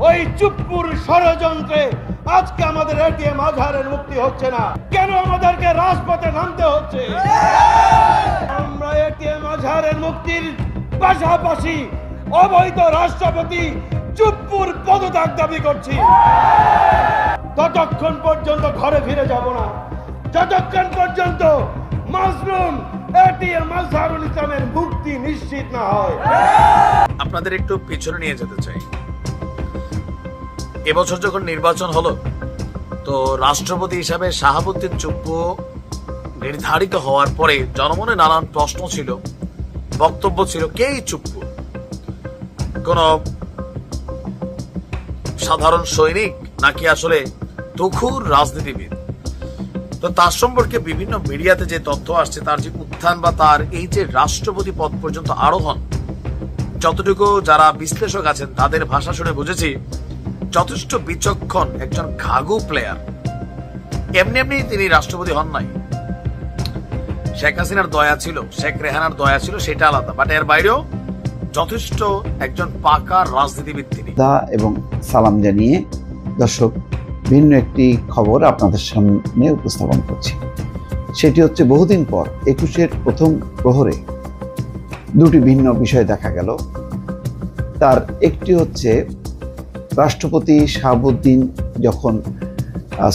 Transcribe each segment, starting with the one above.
ওই চুপ্পুর ষড়যন্ত্রে আজকে আমাদের এটিএম আজহারের মুক্তি হচ্ছে না। কেন আমাদেরকে রাজপথে নামতে হচ্ছে? আমরা এটিএম আজহারের মুক্তির পাশাপাশি অবৈধ রাষ্ট্রপতি চুপ্পুর পদত্যাগ দাবি করছি। ততক্ষণ পর্যন্ত ঘরে ফিরে যাব না। যতক্ষণ পর্যন্ত মাসরুম এটিএম আজহারুল ইসলামের মুক্তি নিশ্চিত না হয়। আপনাদের একটু পিছনে নিয়ে যেতে চাই। এবছর যখন নির্বাচন হলো, তো রাষ্ট্রপতি হিসাবে শাহাবুদ্দিন চুপ্পু নির্ধারিত হওয়ার পরে জনমনে নানান প্রশ্ন ছিল, বক্তব্য ছিল, কেই চুপ্পু? কোন সাধারণ সৈনিক নাকি আসলে তুখুর রাজনীতিবিদ? তো তার সম্পর্কে বিভিন্ন মিডিয়াতে যে তথ্য আসছে, তার যে উত্থান বা তার এই যে রাষ্ট্রপতি পদ পর্যন্ত আরোহণ, যতটুকু যারা বিশ্লেষক আছেন, তাদের ভাষা শুনে বুঝেছি যথেষ্ট বিচক্ষণ একজন ঘাগু প্লেয়ার এমনি এমনি তিনি রাষ্ট্রপতি হন নাই। শেখ হাসিনার দয়া ছিল, শেখ রেহানার দয়া ছিল, সেটা আলাদা। বাট এর বাইরেও যথেষ্ট একজন পাকা রাজনীতিবিদ তিনি। দা এবং সালাম জানিয়ে দর্শক, ভিন্ন একটি খবর আপনাদের সামনে উপস্থাপন করছি। সেটি হচ্ছে বহুদিন পর, একুশের প্রথম প্রহরে দুটি ভিন্ন বিষয় দেখা গেল। তার একটি হচ্ছে রাষ্ট্রপতি শাহাবুদ্দিন যখন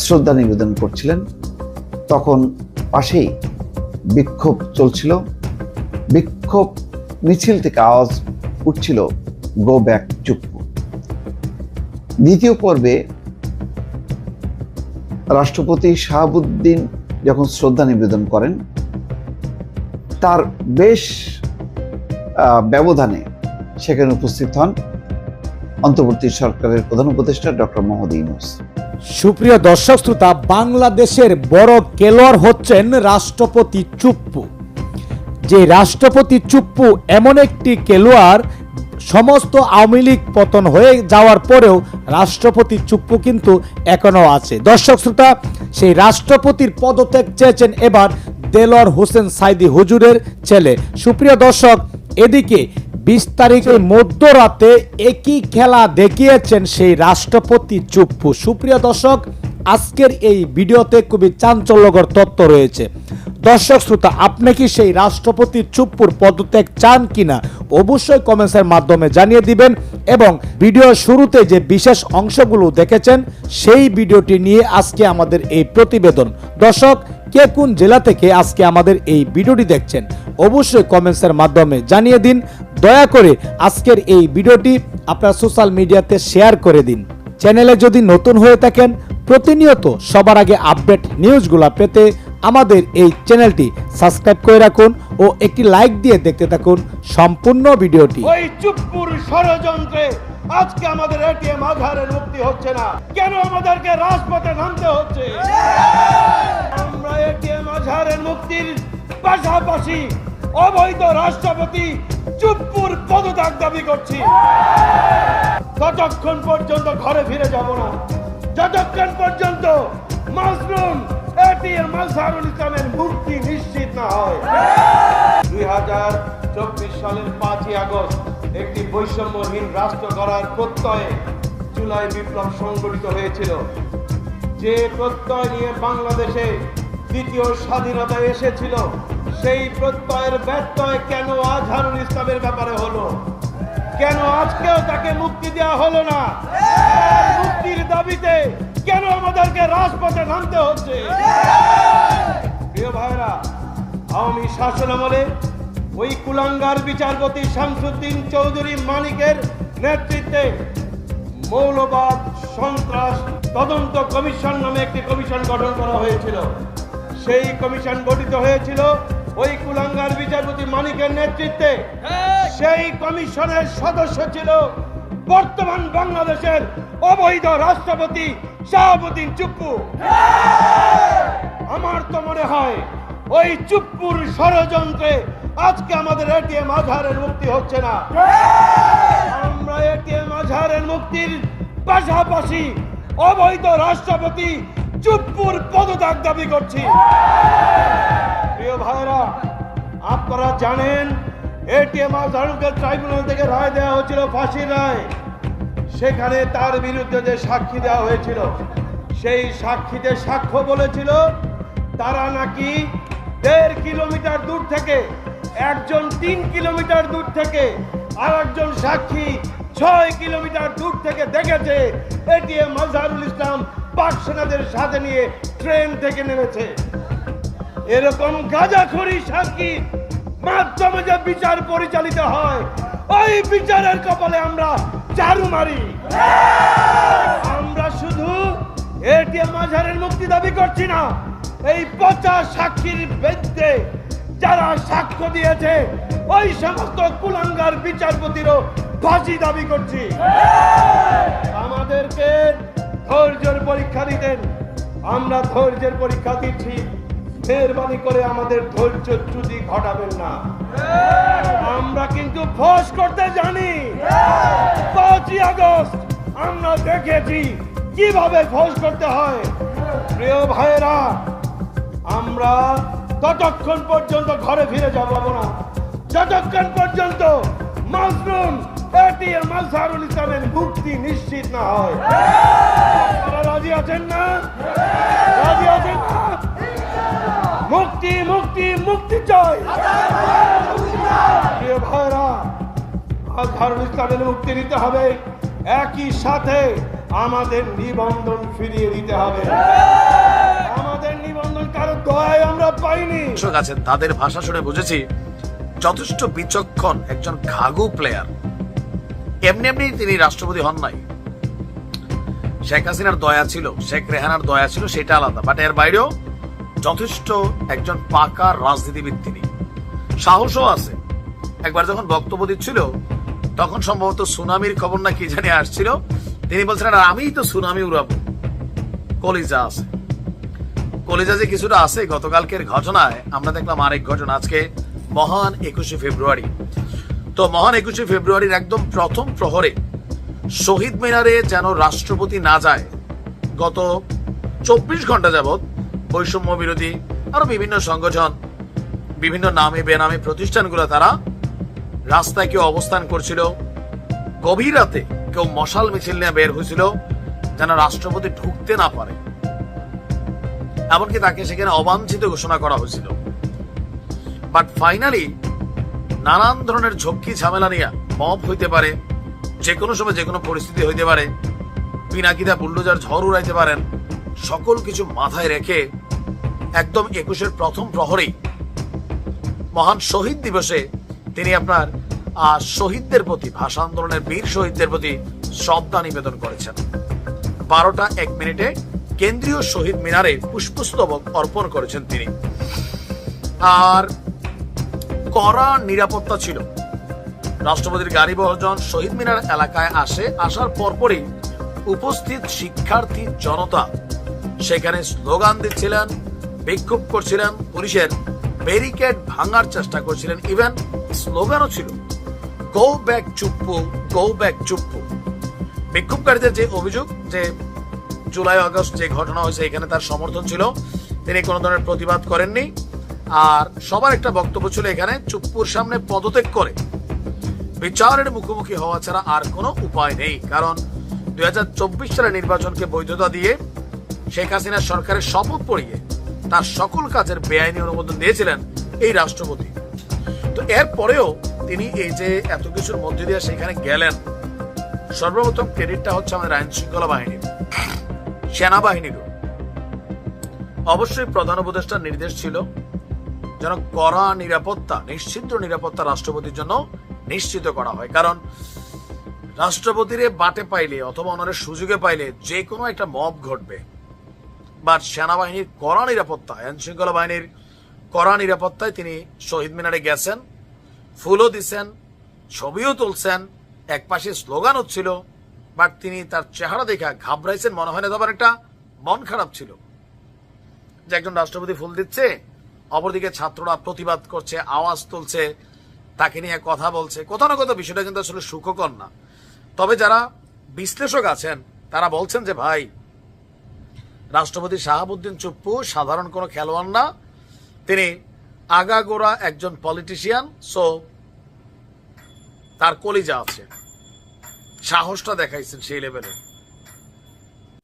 শ্রদ্ধা নিবেদন করছিলেন, তখন পাশেই বিক্ষোভ চলছিল। বিক্ষোভ মিছিল থেকে আওয়াজ উঠছিল গো ব্যাক চুপ্পু দ্বিতীয় পর্বে রাষ্ট্রপতি শাহাবুদ্দিন যখন শ্রদ্ধা নিবেদন করেন, তার বেশ ব্যবধানে সেখানে উপস্থিত হন। অন্তর্বর্তী সরকারের প্রধান উপদেষ্টা ডক্টর মোহাম্মদ ইউনুস। সুপ্রিয় দর্শক শ্রোতা, বাংলাদেশের বড় খেলোয়াড় হচ্ছেন রাষ্ট্রপতি চুপ্পু। যে রাষ্ট্রপতি চুপ্পু এমন একটি খেলোয়াড়, সমস্ত আওয়ামী লীগ পতন হয়ে যাওয়ার পরেও রাষ্ট্রপতি চুপ্পু কিন্তু এখনও আছে। দর্শক শ্রোতা, সেই রাষ্ট্রপতির পদত্যাগ চেয়েছেন এবার দেলোয়ার হোসেন সাইদি হুজুরের ছেলে। সুপ্রিয় দর্শক, এদিকে বিশ তারিখে মধ্যরাতে একই খেলা দেখিয়েছেন সেই রাষ্ট্রপতি চুপ্পু। সুপ্রিয় দর্শক, আজকের এই ভিডিওতে খুবই চাঞ্চল্যকর তথ্য রয়েছে। দর্শক, শ্রোতা, আপনি কি সেই রাষ্ট্রপতির চুপ্পুর পদত্যাগ চান কিনা অবশ্যই কমেন্টসের মাধ্যমে জানিয়ে দিবেন এবং ভিডিওর শুরুতে যে বিশেষ অংশগুলো দেখেছেন, সেই ভিডিওটি নিয়ে আজকে আমাদের এই প্রতিবেদন। দর্শক কে কোন জেলা থেকে আজকে আমাদের এই ভিডিওটি দেখছেন, অবশ্যই কমেন্টসের মাধ্যমে জানিয়ে দিন। দয়া করে আজকের এই ভিডিওটি আপনার সোশ্যাল মিডিয়াতে শেয়ার করে দিন। চ্যানেলে যদি নতুন হয়ে থাকেন, প্রতিনিয়ত সবার আগে আপডেট নিউজগুলো পেতে আমাদের এই চ্যানেলটি সাবস্ক্রাইব করে রাখুন ও একটি লাইক দিয়ে দেখতে থাকুন সম্পূর্ণ ভিডিওটি। ওই ষড়যন্ত্রে আজকে আমাদের এটিএম মুক্তি হচ্ছে না। কেন আমাদেরকে রাজপথে নামতে হচ্ছে? আজহারের মুক্তির পাশাপাশি অবৈধ রাষ্ট্রপতি চুপ্পুর পদত্যাগ দাবি করছি। ততক্ষণ পর্যন্ত ঘরে ফিরে যাব না, যতক্ষণ পর্যন্ত মাসরুম এটিএম মাজহারুল ইসলামের মুক্তি নিশ্চিত না হয়। দুই হাজার চব্বিশ সালের পাঁচই আগস্ট একটি বৈষম্যহীন রাষ্ট্র গড়ার প্রত্যয়ে জুলাই বিপ্লব সংগঠিত হয়েছিল। যে প্রত্যয় নিয়ে বাংলাদেশে দ্বিতীয় স্বাধীনতা এসেছিল। সেই প্রত্যয়ের ব্যত্যয় কেন আজহারুল ইসলামের ব্যাপারে হলো? কেন আজকেও তাকে মুক্তি দেওয়া হলো না? মুক্তির দাবিতে কেন আমাদেরকে রাজপথে নামতে হচ্ছে? প্রিয় ভাইরা আওয়ামী শাসন আমলে ওই কুলাঙ্গার বিচারপতি শামসুদ্দিন চৌধুরী মানিকের নেতৃত্বে মৌলবাদ, সন্ত্রাস, তদন্ত কমিশন নামে একটি কমিশন গঠন করা হয়েছিল। সেই কমিশন গঠিত হয়েছিল ওই কুলাঙ্গার বিচারপতি মানিকের নেতৃত্বে। সেই কমিশনের সদস্য ছিল বর্তমান বাংলাদেশের অবৈধ রাষ্ট্রপতি শাহাবুদ্দিন চুপ্পু। আমার তো মনে হয় ওই চুপ্পুর ষড়যন্ত্রে আজকে আমাদের এটিএম আজহারের মুক্তি হচ্ছে না। আমরা এটিএম আজহারের মুক্তির পাশাপাশি অবৈধ রাষ্ট্রপতি চুপ্পুর পদত্যাগ দাবি করছি। প্রিয় ভাইরা আপনারা জানেন এটিএম আজহারুকে ট্রাইব্যুনাল থেকে রায় দেওয়া হয়েছিল ফাঁসির রায়। সেখানে তার বিরুদ্ধে যে সাক্ষী দেওয়া হয়েছিল, সেই সাক্ষীতে সাক্ষ্য বলেছিল, তারা নাকি দেড় কিলোমিটার দূর থেকে, একজন তিন কিলোমিটার দূর থেকে আর একজন সাক্ষী ছয় কিলোমিটার দূর থেকে দেখেছে এটিএম মাজহারুল ইসলাম পাক সাথে নিয়ে ট্রেন থেকে নেমেছে। এরকম গাঁজাখড়ি সাক্ষী মাধ্যমে যে বিচার পরিচালিত হয়, ওই বিচারের কপালে আমরা চারু মারি। আমরা শুধু এটিএম মাঝারের মুক্তি দাবি করছি না, এই পচা সাক্ষীর বিরুদ্ধে যারা সাক্ষ্য দিয়েছে, ওই সমস্ত কুলাঙ্গার বিচারপতিরও ফাঁসি দাবি করছি। আমাদেরকে ধৈর্যের পরীক্ষা দিতেন। আমরা ধৈর্যের পরীক্ষা দিচ্ছি। মেহরবানি করে আমাদের ধৈর্য চ্যুতি ঘটাবেন না। আমরা কিন্তু ফোস করতে জানি। পাঁচই আগস্ট, আমরা দেখেছি কীভাবে ফোস করতে হয়। প্রিয় ভাইয়েরা, আমরা ততক্ষণ পর্যন্ত ঘরে ফিরে যাব না। যতক্ষণ পর্যন্ত মাসরুম এটিএম মালসারুল ইসলামের মুক্তি নিশ্চিত না হয়। আপনারা রাজি আছেন না? রাজি আছেন না? মুক্তি মুক্তি মুক্তি চাই। প্রিয় ভাইরা আজহারুল ইসলামের মুক্তি দিতে হবে। একই সাথে আমাদের নিবন্ধন ফিরিয়ে দিতে হবে। আমাদের নিবন্ধন কারও দয়ায় আমরা পাইনি। আছেন, তাদের ভাষা শুনে বুঝেছি, যথেষ্ট বিচক্ষণ একজন ঘাগু প্লেয়ার এমনি এমনি তিনি রাষ্ট্রপতি হন নাই? শেখ হাসিনার দয়া ছিল, শেখ রেহানার দয়া ছিল, সেটা আলাদা। বাট এর বাইরেও যথেষ্ট একজন পাকা রাজনীতিবিদ তিনি। সাহসও আছে। একবার যখন বক্তব্য দিচ্ছিল, তখন সম্ভবত সুনামির খবর না কি জানি আসছিল। তিনি বলছিলেন, "আর আমিই তো সুনামি উড়াবো। কলিজা আছে। কলিজা যে কিছুটা আছে, গতকালকের ঘটনায় আমরা দেখলাম আরেক ঘটনা। আজকে মহান একুশে ফেব্রুয়ারি। তো মহান একুশে ফেব্রুয়ারির একদম প্রথম প্রহরে শহীদ মিনারে যেন রাষ্ট্রপতি না যায়, গত চব্বিশ ঘণ্টা যাবৎ বৈষম্য বিরোধী আরও বিভিন্ন সংগঠন, বিভিন্ন নামে বেনামে প্রতিষ্ঠানগুলো তারা রাস্তায় কেউ অবস্থান করছিল, গভীর রাতে কেউ মশাল মিছিল নিয়ে বের হয়েছিল যেন রাষ্ট্রপতি ঢুকতে না পারে। এমনকি তাকে সেখানে অবাঞ্ছিত ঘোষণা করা হয়েছিল। বাট ফাইনালি নানান ধরনের ঝক্কি, ঝামেলা নিয়ে মব হইতে পারে যে কোনো সময় যে কোনো পরিস্থিতি হইতে পারে। পিনাকিদা, বুল্ডোজার, ঝড় উড়াইতে পারেন। সকল কিছু মাথায় রেখে একদম একুশের প্রথম প্রহরেই মহান শহীদ দিবসে তিনি আপনার শহীদদের প্রতি, ভাষা আন্দোলনের বীর শহীদদের প্রতি শ্রদ্ধা নিবেদন করেছেন। বারোটা এক মিনিটে কেন্দ্রীয় শহীদ মিনারে পুষ্পস্তবক অর্পণ করেছেন তিনি। আর কড়া নিরাপত্তা ছিল। রাষ্ট্রপতির গাড়ি বহজন শহীদ মিনার এলাকায় আসে, আসার পরপরই উপস্থিত শিক্ষার্থী জনতা। সেখানে স্লোগান দিচ্ছিলেন, বিক্ষোভ করছিলেন, পুলিশের ব্যারিকেড ভাঙার চেষ্টা করছিলেন। ইভেন স্লোগানও ছিল go back Chuppu go back Chuppu. বিক্ষোভকারীদের যে অভিযোগ যে জুলাই, আগস্ট যে ঘটনা হয়েছে, এখানে তার সমর্থন ছিল, তিনি কোনো ধরনের প্রতিবাদ করেননি। আর সবার একটা বক্তব্য ছিল এখানে, চুপ্পুর সামনে পদত্যাগ করে। বিচারের মুখোমুখি হওয়া ছাড়া আর কোনো উপায় নেই, কারণ দুই সালের নির্বাচনকে বৈধতা দিয়ে শেখ হাসিনা সরকারের শপথ পড়িয়ে তার সকল কাজের বেআইনি অনুমোদন দিয়েছিলেন এই রাষ্ট্রপতি। তো এরপরেও তিনি এই যে এত কিছুর মধ্যে দিয়ে সেখানে গেলেন, সর্বপ্রথম ক্রেডিটটা হচ্ছে আমাদের আইন শৃঙ্খলা বাহিনীর, সেনাবাহিনীরও। অবশ্যই প্রধান উপদেষ্টার নির্দেশ ছিল যেন কড়া নিরাপত্তা নিশ্চিত নিরাপত্তা রাষ্ট্রপতির জন্য নিশ্চিত করা হয়। কারণ রাষ্ট্রপতিরে বাটে পাইলে অথবা ওনারের সুযোগে পাইলে যে কোনো একটা মব ঘটবে। বা সেনাবাহিনীর কড়া নিরাপত্তা আইন শৃঙ্খলা বাহিনীর কড়া নিরাপত্তায় তিনি শহীদ মিনারে গেছেন, ফুলও দিছেন, ছবিও তুলছেন এক পাশে স্লোগান হচ্ছিল বাট তিনি তার চেহারা দেখা ঘাবড়াইছেন, মনে হয় না তোমার একটা মন খারাপ ছিল। যে একজন রাষ্ট্রপতি ফুল দিচ্ছে অপরদিকে ছাত্ররা প্রতিবাদ করছে, আওয়াজ তুলছে, তাকে নিয়ে কথা বলছে। কোথাও না কোথাও বিষয়টা কিন্তু আসলে সুখকর না। তবে যারা বিশ্লেষক আছেন, তারা বলছেন যে, ভাই, রাষ্ট্রপতি শাহাবুদ্দিন চুপ্পু সাধারণ কোনো খেলোয়াড় না। তিনি আগাগোড়া একজন পলিটিশিয়ান সো তার কলিজা আছে। সাহসটা দেখাইছেন সেই লেভেলে